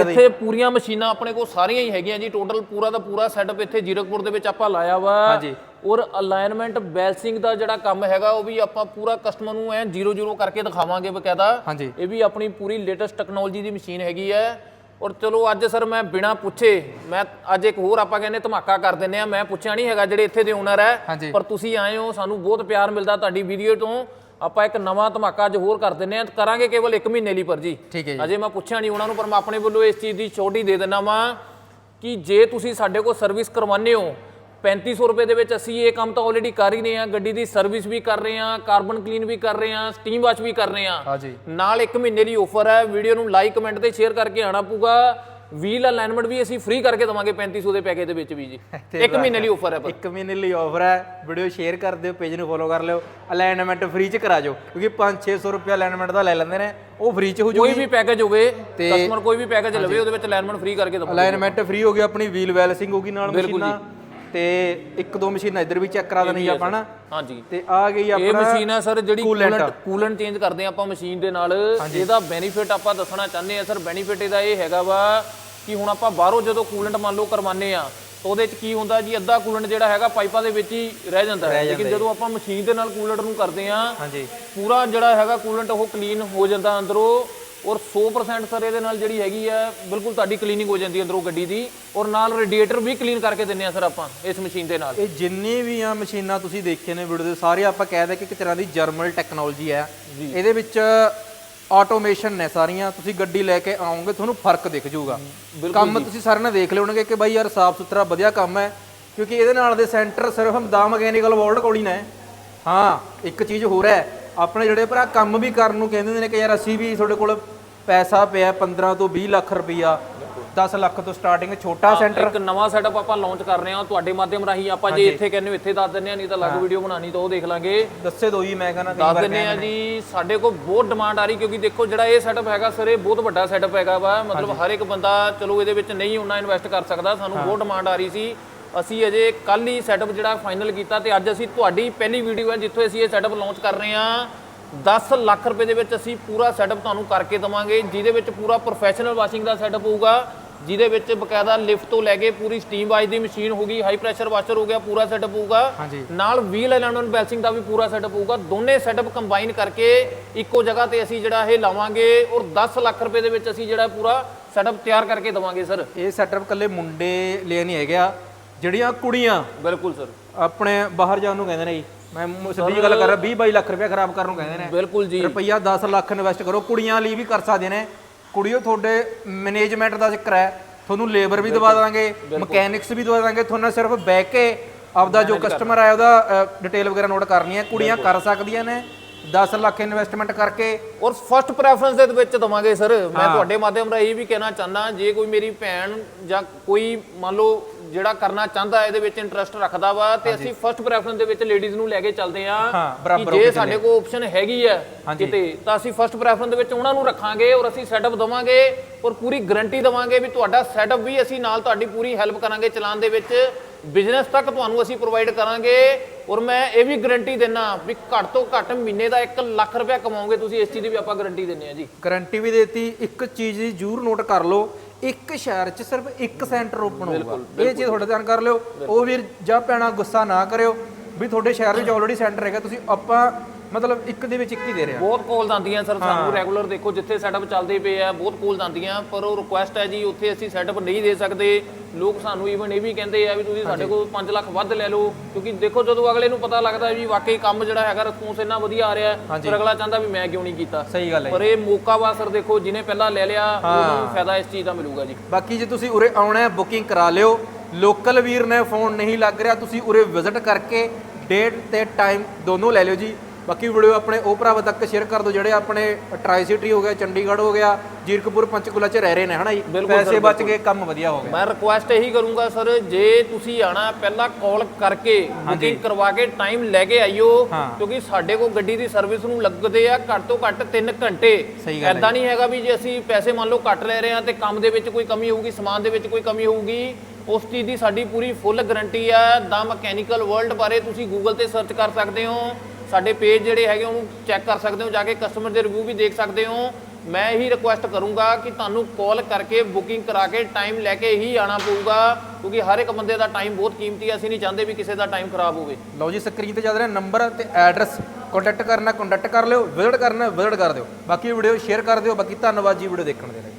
ਇੱਥੇ ਪੂਰੀਆਂ ਮਸ਼ੀਨਾਂ ਆਪਣੇ ਕੋਲ ਸਾਰੀਆਂ ਹੀ ਹੈਗੀਆਂ ਜੀ। ਟੋਟਲ ਪੂਰਾ ਦਾ ਪੂਰਾ ਸੈਟਅਪ ਇੱਥੇ ਜੀਰਕਪੁਰ ਦੇ ਵਿੱਚ ਆਪਾਂ ਲਾਇਆ ਵਾ। ਹਾਂਜੀ। ਔਰ ਅਲਾਈਨਮੈਂਟ ਬੈਲਸਿੰਗ ਦਾ ਜਿਹੜਾ ਕੰਮ ਹੈਗਾ ਉਹ ਵੀ ਆਪਾਂ ਪੂਰਾ ਕਸਟਮਰ ਨੂੰ ਐ 00 ਕਰਕੇ ਦਿਖਾਵਾਂਗੇ ਬਕਾਇਦਾ। ਇਹ ਵੀ ਆਪਣੀ ਪੂਰੀ ਲੇਟੈਸਟ ਟੈਕਨੋਲੋਜੀ ਦੀ ਮਸ਼ੀਨ ਹੈਗੀ ਹੈ। ਔਰ ਚਲੋ ਅੱਜ ਸਰ ਮੈਂ ਬਿਨਾ ਪੁੱਛੇ ਮੈਂ ਅੱਜ ਇੱਕ ਹੋਰ ਆਪਾਂ ਕਹਿੰਦੇ ਧਮਾਕਾ ਕਰ ਦਿੰਨੇ ਆ ਮੈਂ ਪੁੱਛਿਆ ਨਹੀਂ ਹੈਗਾ ਜਿਹੜੇ ਇੱਥੇ ਦੇ ਓਨਰ। ਹੈ ਪਰ ਤੁਸੀਂ ਆਏ ਹੋ ਸਾਨੂੰ ਬਹੁਤ ਪਿਆਰ ਮਿਲਦਾ ਤੁਹਾਡੀ ਵੀਡੀਓ ਤੋਂ। ਆਪਾਂ ਇੱਕ ਨਵਾਂ ਧਮਾਕਾ ਅੱਜ ਹੋਰ ਕਰ ਦਿੰਨੇ ਆ ਕਰਾਂਗੇ ਕੇਵਲ 1 ਮਹੀਨੇ ਲਈ ਪਰ ਜੀ। ਅਜੇ ਮੈਂ ਪੁੱਛਿਆ ਨਹੀਂ ਉਹਨਾਂ ਨੂੰ ਪਰ ਮੈਂ ਆਪਣੇ ਵੱਲੋਂ ਇਸ ਚੀਜ਼ ਦੀ ਛੋਟੀ ਦੇ ਦਿੰਦਾ ਵਾਂ ਕਿ ਜੇ ਤੁਸੀਂ ਸਾਡੇ ਕੋਲ ਸਰਵਿਸ ਕਰਵਾਉਂਦੇ ਹੋ 3500 ਰੁਪਏ ਦੇ ਵਿੱਚ ਅਸੀਂ ਇਹ ਕੰਮ ਤਾਂ ਆਲਰੇਡੀ ਕਰ ਹੀ ਰਹੇ ਹਾਂ। ਗੱਡੀ ਦੀ ਸਰਵਿਸ ਵੀ ਕਰ ਰਹੇ ਹਾਂ ਕਾਰਬਨ ਕਲੀਨ ਵੀ ਕਰ ਰਹੇ ਹਾਂ ਸਟੀਮ ਵਾਸ਼ ਵੀ ਕਰ ਰਹੇ ਹਾਂ। ਹਾਂਜੀ। ਨਾਲ 1 ਮਹੀਨੇ ਲਈ ਆਫਰ ਹੈ। ਵੀਡੀਓ ਨੂੰ ਲਾਈਕ ਕਮੈਂਟ ਤੇ ਸ਼ੇਅਰ ਕਰਕੇ ਆਣਾ ਪਊਗਾ। ਵੀਲ ਅਲਾਈਨਮੈਂਟ ਵੀ ਅਸੀਂ ਫ੍ਰੀ ਕਰਕੇ ਦਵਾਂਗੇ 3500 ਦੇ ਪੈਕੇਜ ਦੇ ਵਿੱਚ ਵੀ ਜੀ। ਇੱਕ ਮਹੀਨੇ ਲਈ ਆਫਰ ਹੈ ਪਰ। ਮਹੀਨੇ ਲਈ ਆਫਰ ਹੈ। ਵੀਡੀਓ ਸ਼ੇਅਰ ਕਰ ਦਿਓ ਪੇਜ ਨੂੰ ਫੋਲੋ ਕਰ ਲਿਓ। ਅਲਾਈਨਮੈਂਟ ਫ੍ਰੀ ਚ ਕਰਾ ਜਾਓ ਕਿਉਂਕਿ 5-600 ਰੁਪਏ ਅਲਾਈਨਮੈਂਟ ਦਾ ਲੈ ਲੈਂਦੇ ਨੇ। ਉਹ ਫ੍ਰੀ ਚ ਹੋ ਕੋਈ ਜੂਗੀ। ਵੀ ਪੈਕੇਜ ਹੋਵੇ ਕਸਟਮਰ ਕੋਈ ਵੀ ਪੈਕੇਜ ਲਵੇ ਉਹਦੇ ਵਿੱਚ ਅਲਾਈਨਮੈਂਟ ਫ੍ਰੀ ਕਰਕੇ ਦਵਾਂਗੇ। ਅਲਾਈਨਮੈਂਟ ਫ੍ਰੀ ਹੋ ਗਿਆ ਆਪਣੀ ਵੀਲ ਵੈਲਸਿੰਗ ਹੋਗੀ ਨਾਲ ਮਸ਼ੀਨਾਂ। ਤੇ ਇੱਕ ਦੋ ਮਸ਼ੀਨਾਂ ਇੱਧਰ ਵੀ ਚੈੱਕ ਕਰਾ ਦੇਣੀ ਆਪਾਂ ਨਾ। ਹਾਂਜੀ। ਤੇ ਆ ਗਈ ਇਹ ਆਪਣਾ ਮਸ਼ੀਨ ਹੈ ਸਰ ਜਿਹੜੀ ਕੂਲੈਂਟ ਕੂਲੈਂਟ ਚੇਂਜ ਕਰਦੇ ਆ ਆਪਾਂ ਮਸ਼ੀਨ ਦੇ ਨਾਲ। ਇਹਦਾ ਬੈਨੀਫਿਟ ਆਪਾਂ ਦੱਸਣਾ ਚਾਹੁੰਦੇ ਆ ਸਰ ਬੈਨੀਫਿਟ ਇਹਦਾ ਇਹ ਹੈਗਾ ਵਾ ਕਿ ਹੁਣ ਆਪਾਂ ਬਾਹਰੋਂ ਜਦੋਂ ਕੂਲੈਂਟ ਮੰਨ ਲਓ ਕਰਵਾਉਂਦੇ ਆ ਤਾਂ ਉਹਦੇ ਚ ਕੀ ਹੁੰਦਾ ਜੀ ਅੱਧਾ ਕੂਲੈਂਟ ਜਿਹੜਾ ਹੈਗਾ ਪਾਈਪਾਂ ਦੇ ਵਿੱਚ ਹੀ ਰਹਿ ਜਾਂਦਾ। ਹੈ ਲੇਕਿਨ ਜਦੋਂ ਆਪਾਂ ਮਸ਼ੀਨ ਦੇ ਨਾਲ ਕੂਲੈਂਟ ਨੂੰ ਕਰਦੇ ਆ ਹਾਂਜੀ। ਪੂਰਾ ਜਿਹੜਾ ਹੈਗਾ ਕੂਲੈਂਟ ਉਹ ਕਲੀਨ ਹੋ ਜਾਂਦਾ ਅੰਦਰੋਂ। ਔਰ 100% ਸਰ ਇਹਦੇ ਨਾਲ ਜਿਹੜੀ ਹੈਗੀ ਹੈ ਬਿਲਕੁਲ ਤੁਹਾਡੀ ਕਲੀਨਿੰਗ ਹੋ ਜਾਂਦੀ ਹੈ ਅੰਦਰੋਂ ਗੱਡੀ ਦੀ ਔਰ ਨਾਲ ਰੇਡੀਏਟਰ ਵੀ ਕਲੀਨ ਕਰਕੇ ਦਿੰਨੇ ਆ ਸਰ ਆਪਾਂ ਇਸ ਮਸ਼ੀਨ ਦੇ ਨਾਲ। ਇਹ ਜਿੰਨੀ ਵੀ ਆ ਮਸ਼ੀਨਾਂ ਤੁਸੀਂ ਦੇਖੇ ਨੇ ਵੀਡੀਓ ਦੇ ਸਾਰੇ ਆਪਾਂ ਕਹਿ ਦੇ ਕਿ ਇੱਕ ਤਰ੍ਹਾਂ ਦੀ ਜਰਮਲ ਟੈਕਨੋਲੋਜੀ ਹੈ। ਇਹਦੇ ਵਿੱਚ ਆਟੋਮੇਸ਼ਨ ਨੇ ਸਾਰੀਆਂ ਤੁਸੀਂ ਗੱਡੀ ਲੈ ਕੇ ਆਓਗੇ ਤੁਹਾਨੂੰ ਫ਼ਰਕ ਦਿਖ ਜਾਊਗਾ। ਕੰਮ ਤੁਸੀਂ ਸਾਰਿਆਂ ਨੇ ਦੇਖ ਲਿਓਣਗੇ ਕਿ ਬਾਈ ਯਾਰ ਸਾਫ਼ ਸੁਥਰਾ ਵਧੀਆ ਕੰਮ ਹੈ ਕਿਉਂਕਿ ਇਹਦੇ ਨਾਲ ਦੇ ਸੈਂਟਰ ਸਿਰਫ ਦਾ ਮਕੈਨੀਕਲ ਵਰਲਡ ਕੋਲ ਹੀ ਨੇ। ਹਾਂ ਇੱਕ ਚੀਜ਼ ਹੋਰ ਹੈ ਆਪਣੇ ਜਿਹੜੇ ਭਰਾ ਕੰਮ ਵੀ ਕਰਨ ਨੂੰ ਕਹਿੰਦੇ ਨੇ ਕਿ ਯਾਰ ਅਸੀਂ ਵੀ ਤੁਹਾਡੇ ਕੋਲ ਪੈਸਾ ਪਿਆ 15 ਤੋਂ 20 ਲੱਖ ਰੁਪਈਆ 10 ਲੱਖ ਤੋਂ ਸਟਾਰਟਿੰਗ ਛੋਟਾ ਸੈਂਟਰ ਇੱਕ ਨਵਾਂ ਸੈਟਅਪ ਆਪਾਂ ਲਾਂਚ ਕਰ ਰਹੇ ਹਾਂ ਤੁਹਾਡੇ ਮਾਧਿਅਮ ਰਾਹੀਂ। ਆਪਾਂ ਜੇ ਇੱਥੇ ਕਹਿੰਦੇ ਇੱਥੇ ਦੱਸ ਦਿੰਨੇ ਆ ਨਹੀਂ ਤਾਂ ਅਲੱਗ ਵੀਡੀਓ ਬਣਾਣੀ ਤਾਂ ਉਹ ਦੇਖ ਲਾਂਗੇ। ਦੱਸੇ ਦੋ ਹੀ ਮੈਂ ਕਹਿੰਦਾ ਦੱਸ ਦਿੰਨੇ ਆ ਜੀ ਸਾਡੇ ਕੋਲ ਬਹੁਤ ਡਿਮਾਂਡ ਆ ਰਹੀ ਕਿਉਂਕਿ ਦੇਖੋ ਜਿਹੜਾ ਇਹ ਸੈਟਅਪ ਹੈਗਾ ਸਰ ਇਹ ਬਹੁਤ ਵੱਡਾ ਸੈਟਅਪ ਹੈਗਾ ਵਾ। ਮਤਲਬ ਹਰ ਇੱਕ ਬੰਦਾ ਚਲੋ ਇਹਦੇ ਵਿੱਚ ਨਹੀਂ ਉਹਨਾਂ ਇਨਵੈਸਟ ਕਰ ਸਕਦਾ ਸਾਨੂੰ ਬਹੁਤ ਡਿਮਾਂਡ ਆ ਰਹੀ ਸੀ। ਅਸੀਂ ਅਜੇ ਕੱਲ ਹੀ ਸੈਟਅਪ ਜਿਹੜਾ ਫਾਈਨਲ ਕੀਤਾ ਤੇ ਅੱਜ ਅਸੀਂ ਤੁਹਾਡੀ ਪਹਿਲੀ ਵੀਡੀਓ ਹੈ ਜਿੱਥੋਂ ਅਸੀਂ ਇਹ ਸੈਟਅਪ ਲਾਂਚ ਕਰ ਰਹੇ ਹਾਂ। 10 ਲੱਖ ਰੁਪਏ ਦੇ ਵਿੱਚ ਅਸੀਂ ਪੂਰਾ ਸੈਟਅਪ ਤੁਹਾਨੂੰ ਕਰਕੇ ਦਵਾਂਗੇ ਜਿਹਦੇ ਵਿੱਚ ਪੂਰਾ ਪ੍ਰੋਫੈਸ਼ਨਲ ਵਾਸ਼ਿੰਗ ਦਾ ਸੈਟਅਪ ਹੋਊਗਾ ਜਿਹਦੇ ਵਿੱਚ ਬਕਾਇਦਾ ਲਿਫਟ ਤੋਂ ਲੈ ਕੇ ਪੂਰੀ ਸਟੀਮ ਵਾਸ਼ ਦੀ ਮਸ਼ੀਨ ਹੋਗੀ ਹਾਈ ਪ੍ਰੈਸ਼ਰ ਵਾਸ਼ਰ ਹੋ ਗਿਆ ਪੂਰਾ ਸੈਟਅਪ ਹੋਊਗਾ। ਨਾਲ ਵੀਲ ਅਲਾਈਨਮੈਂਟ ਬੈਲਸਿੰਗ ਦਾ ਵੀ ਪੂਰਾ ਸੈਟਅਪ ਹੋਊਗਾ। ਦੋਨੇ ਸੈਟਅਪ ਕੰਬਾਈਨ ਕਰਕੇ ਇੱਕੋ ਜਗ੍ਹਾ ਤੇ ਅਸੀਂ ਜਿਹੜਾ ਇਹ ਲਾਵਾਂਗੇ ਔਰ 10 ਲੱਖ ਰੁਪਏ ਦੇ ਵਿੱਚ ਅਸੀਂ ਜਿਹੜਾ ਪੂਰਾ ਸੈਟਅਪ ਤਿਆਰ ਕਰਕੇ ਦਵਾਂਗੇ ਸਰ ਇਹ ਸੈਟਅਪ ਕੱਲੇ ਮੁੰਡੇ ਲਈ ਨਹੀਂ ਹੈਗਾ ਜਿਹੜੀਆਂ ਕੁੜੀਆਂ ਬਿਲਕੁਲ ਸਰ ਆਪਣੇ ਬਾਹਰ ਜਾਣ ਨੂੰ ਕਹਿੰਦੇ ਨੇ ਜੀ। ਮੈਂ ਮ- ਸਿੱਧੀ ਗੱਲ ਕਰ ਰਿਹਾ 20 22 ਲੱਖ ਰੁਪਏ ਖਰਾਬ ਕਰਨ ਨੂੰ ਕਹਿੰਦੇ ਨੇ। ਬਿਲਕੁਲ ਜੀ। ਰੁਪਈਆ 10 ਲੱਖ ਇਨਵੈਸਟ ਕਰੋ ਕੁੜੀਆਂ ਲਈ ਵੀ ਕਰ ਸਕਦੇ ਨੇ। ਕੁੜੀਓ ਤੁਹਾਡੇ ਮੈਨੇਜਮੈਂਟ ਦਾ ਜ਼ਿਕਰ ਹੈ ਤੁਹਾਨੂੰ ਲੇਬਰ ਵੀ ਦਵਾ ਦਾਂਗੇ ਮਕੈਨਿਕਸ ਵੀ ਦਵਾ ਦਾਂਗੇ ਤੁਹਾਨੂੰ ਸਿਰਫ ਬਹਿ ਕੇ ਆਪਦਾ ਜੋ ਕਸਟਮਰ ਆਇਆ ਉਹਦਾ ਡਿਟੇਲ ਵਗੈਰਾ ਨੋਟ ਕਰਨੀ ਹੈ ਕੁੜੀਆਂ ਕਰ ਸਕਦੀਆਂ ਨੇ। 10 ਲੱਖ ਇਨਵੈਸਟਮੈਂਟ ਕਰਕੇ ਔਰ ਫਰਸਟ ਪ੍ਰੈਫਰੈਂਸ ਦੇ ਵਿੱਚ ਦਵਾਂਗੇ ਸਰ ਮੈਂ ਤੁਹਾਡੇ ਮਾਧਿਅਮ ਰਾਹੀਂ ਇਹ ਵੀ ਕਹਿਣਾ ਚਾਹੁੰਦਾ ਜੇ ਕੋਈ ਮੇਰੀ ਭੈਣ ਜਾਂ ਕੋਈ ਮੰਨ ਲਓ ਜਿਹੜਾ ਕਰਨਾ ਚਾਹੁੰਦਾ ਇਹਦੇ ਵਿੱਚ ਇੰਟਰਸਟ ਰੱਖਦਾ ਵਾ ਤੇ ਅਸੀਂ ਫਰਸਟ ਪ੍ਰੈਫਰੈਂਸ ਦੇ ਵਿੱਚ ਲੇਡੀਜ਼ ਨੂੰ ਲੈ ਕੇ ਚੱਲਦੇ ਆ ਕਿ ਜੇ ਸਾਡੇ ਕੋਲ ਆਪਸ਼ਨ ਹੈਗੀ ਹੈ। ਕਿਤੇ ਤਾਂ ਅਸੀਂ ਫਰਸਟ ਪ੍ਰੈਫਰੈਂਸ ਦੇ ਵਿੱਚ ਉਹਨਾਂ ਨੂੰ ਰੱਖਾਂਗੇ ਔਰ ਅਸੀਂ ਸੈਟਅਪ ਦਵਾਂਗੇ ਔਰ ਪੂਰੀ ਗਾਰੰਟੀ ਦਵਾਂਗੇ ਵੀ ਤੁਹਾਡਾ ਸੈਟਅਪ ਵੀ ਅਸੀਂ ਨਾਲ ਤੁਹਾਡੀ ਪੂਰੀ ਹੈਲਪ ਕਰਾਂਗੇ ਚਲਾਉਣ ਦੇ ਵਿੱਚ। ਬਿਜ਼ਨਸ ਤੱਕ ਤੁਹਾਨੂੰ ਅਸੀਂ ਪ੍ਰੋਵਾਈਡ ਕਰਾਂਗੇ। ਔਰ ਮੈਂ ਇਹ ਵੀ ਗਾਰੰਟੀ ਦਿੰਨਾ ਵੀ ਘੱਟ ਤੋਂ ਘੱਟ ਮਹੀਨੇ ਦਾ 1 ਲੱਖ ਰੁਪਏ ਕਮਾਓਗੇ ਤੁਸੀਂ ਇਸ ਚੀਜ਼ ਦੀ ਵੀ ਆਪਾਂ ਗਾਰੰਟੀ ਦਿੰਨੇ ਆ ਜੀ। ਗਾਰੰਟੀ ਵੀ ਦੇਤੀ ਇੱਕ ਚੀਜ਼ ਦੀ ਜ਼ਰੂਰ ਨੋਟ ਕਰ ਲਓ ਇੱਕ ਸ਼ਹਿਰ 'ਚ ਸਿਰਫ ਇੱਕ ਸੈਂਟਰ ਓਪਨ ਹੋਊਗਾ। ਇਹ ਚੀਜ਼ ਤੁਹਾਡਾ ਧਿਆਨ ਕਰ ਲਿਓ। ਉਹ ਵੀਰ ਜਾਂ ਭੈਣਾ ਗੁੱਸਾ ਨਾ ਕਰਿਓ ਵੀ ਤੁਹਾਡੇ ਸ਼ਹਿਰ ਵਿੱਚ ਆਲਰੇਡੀ ਸੈਂਟਰ ਹੈਗਾ ਤੁਸੀਂ ਆਪਾਂ ਮਤਲਬ ਇੱਕ ਦੇ ਵਿੱਚ ਇੱਕ ਹੀ ਦੇ ਰਹੇ। ਬਹੁਤ ਕਾਲਸ ਆਉਂਦੀਆਂ ਸਰ ਸਾਨੂੰ ਰੈਗੂਲਰ ਦੇਖੋ ਜਿੱਥੇ ਸੈਟਅਪ ਚੱਲਦੇ ਪਏ ਆ ਬਹੁਤ ਕਾਲਸ ਆਉਂਦੀਆਂ ਪਰ ਉਹ ਰਿਕੁਐਸਟ ਹੈ ਜੀ ਉੱਥੇ ਅਸੀਂ ਸੈਟਅਪ ਨਹੀਂ ਦੇ ਸਕਦੇ। ਲੋਕ ਸਾਨੂੰ ਈਵਨ ਇਹ ਵੀ ਕਹਿੰਦੇ ਆ ਵੀ ਤੁਸੀਂ ਸਾਡੇ ਕੋਲ 5 ਲੱਖ ਵੱਧ ਲੈ ਲਓ ਕਿਉਂਕਿ ਦੇਖੋ ਜਦੋਂ ਅਗਲੇ ਨੂੰ ਪਤਾ ਲੱਗਦਾ ਵੀ ਵਾਕਈ ਕੰਮ ਜਿਹੜਾ ਹੈਗਾ ਰਿਸਪੌਂਸ ਇੰਨਾ ਵਧੀਆ ਆ ਰਿਹਾ ਫਿਰ ਅਗਲਾ ਚਾਹੁੰਦਾ ਵੀ ਮੈਂ ਕਿਉਂ ਨਹੀਂ ਕੀਤਾ। ਸਹੀ ਗੱਲ ਹੈ ਪਰ ਇਹ ਮੌਕਾ ਵਾ ਸਰ ਦੇਖੋ ਜਿਹਨੇ ਪਹਿਲਾਂ ਲੈ ਲਿਆ ਉਹਨੂੰ ਫਾਇਦਾ ਇਸ ਚੀਜ਼ ਦਾ ਮਿਲੂਗਾ ਜੀ। ਬਾਕੀ ਜੇ ਤੁਸੀਂ ਉਰੇ ਆਉਣਾ ਹੈ ਬੁਕਿੰਗ ਕਰਾ ਲਿਓ। ਲੋਕਲ ਵੀਰ ਨੇ ਫੋਨ ਨਹੀਂ ਲੱਗ ਰਿਹਾ ਤੁਸੀਂ ਉਰੇ ਵਿਜ਼ਿਟ ਕਰਕੇ ਡੇਟ ਤੇ ਟਾਈਮ ਦੋਨੋਂ ਲੈ ਲਿਓ ਜੀ। ਬਾਕੀ ਵੀਡੀਓ ਆਪਣੇ ਉਹ ਭਰਾਵਾਂ ਤੱਕ ਸ਼ੇਅਰ ਕਰ ਦਿਓ ਜਿਹੜੇ ਆਪਣੇ ਟਰਾਈ ਸਿਟੀ ਹੋ ਗਿਆ ਚੰਡੀਗੜ੍ਹ ਹੋ ਗਿਆ ਜੀਰਕਪੁਰ ਪੰਚਕੂਲਾ ਚ ਰਹਿ ਰਹੇ ਨੇ ਹਨਾ ਜੀ? ਪੈਸੇ ਬਚ ਗਏ ਕੰਮ ਵਧੀਆ ਹੋ ਗਿਆ। ਮੈਂ ਰਿਕੁਐਸਟ ਇਹੀ ਕਰੂੰਗਾ ਸਰ ਜੇ ਤੁਸੀਂ ਆਣਾ ਪਹਿਲਾਂ ਕਾਲ ਕਰਕੇ ਬੁਕਿੰਗ ਕਰਵਾ ਕੇ ਟਾਈਮ ਲੈ ਕੇ ਆਇਓ। ਕਿਉਂਕਿ ਸਾਡੇ ਕੋਲ ਗੱਡੀ ਦੀ ਸਰਵਿਸ ਨੂੰ ਲੱਗਦੇ ਆ ਘੱਟ ਤੋਂ ਘੱਟ 3 ਘੰਟੇ। ਐਦਾਂ ਨਹੀਂ ਹੈਗਾ ਵੀ ਜੇ ਅਸੀਂ ਪੈਸੇ ਮੰਨ ਲਓ ਘੱਟ ਲੈ ਰਹੇ ਆ ਤੇ ਕੰਮ ਦੇ ਵਿੱਚ ਕੋਈ ਕਮੀ ਹੋਊਗੀ ਸਮਾਨ ਦੇ ਵਿੱਚ ਕੋਈ ਕਮੀ ਹੋਊਗੀ ਉਸ ਚੀਜ਼ ਦੀ ਸਾਡੀ ਪੂਰੀ ਫੁੱਲ ਗਾਰੰਟੀ ਆ। ਦਾ ਮਕੈਨੀਕਲ ਵਰਲਡ ਬਾਰੇ ਤੁਸੀਂ ਗੂਗਲ ਤੇ ਸਰਚ ਕਰ ਸਕਦੇ ਹੋ। ਸਾਡੇ ਪੇਜ ਜਿਹੜੇ ਹੈਗੇ, ਉਹਨੂੰ ਚੈੱਕ ਕਰ ਸਕਦੇ ਹੋ, ਜਾ ਕੇ ਕਸਟਮਰ ਦੇ ਰਿਵਿਊ ਵੀ ਦੇਖ ਸਕਦੇ ਹੋ। ਮੈਂ ਇਹੀ ਰਿਕੁਐਸਟ ਕਰੂੰਗਾ ਕਿ ਤੁਹਾਨੂੰ ਕਾਲ ਕਰਕੇ ਬੁਕਿੰਗ ਕਰਾ ਕੇ ਟਾਈਮ ਲੈ ਕੇ ਹੀ ਆਣਾ ਪਊਗਾ, ਕਿਉਂਕਿ ਹਰ ਇੱਕ ਬੰਦੇ ਦਾ ਟਾਈਮ ਬਹੁਤ ਕੀਮਤੀ ਹੈ ਅਸੀਂ ਨਹੀਂ ਚਾਹੁੰਦੇ ਵੀ ਕਿਸੇ ਦਾ ਟਾਈਮ ਖਰਾਬ ਹੋਵੇ। ਲਓ ਜੀ ਸਕਰੀਨ ਤੇ ਚੱਲ ਰਿਹਾ ਨੰਬਰ ਤੇ ਐਡਰੈਸ ਕੰਟੈਕਟ ਕਰਨਾ ਕੰਟੈਕਟ ਕਰ ਲਿਓ ਵਿਜ਼ਿਟ ਕਰਨਾ ਵਿਜ਼ਿਟ ਕਰ ਦਿਓ। ਬਾਕੀ ਵੀਡੀਓ ਸ਼ੇਅਰ ਕਰ ਦਿਓ, ਬਾਕੀ ਧੰਨਵਾਦ ਜੀ ਵੀਡੀਓ ਦੇਖਣ ਦੇ ਲਈ।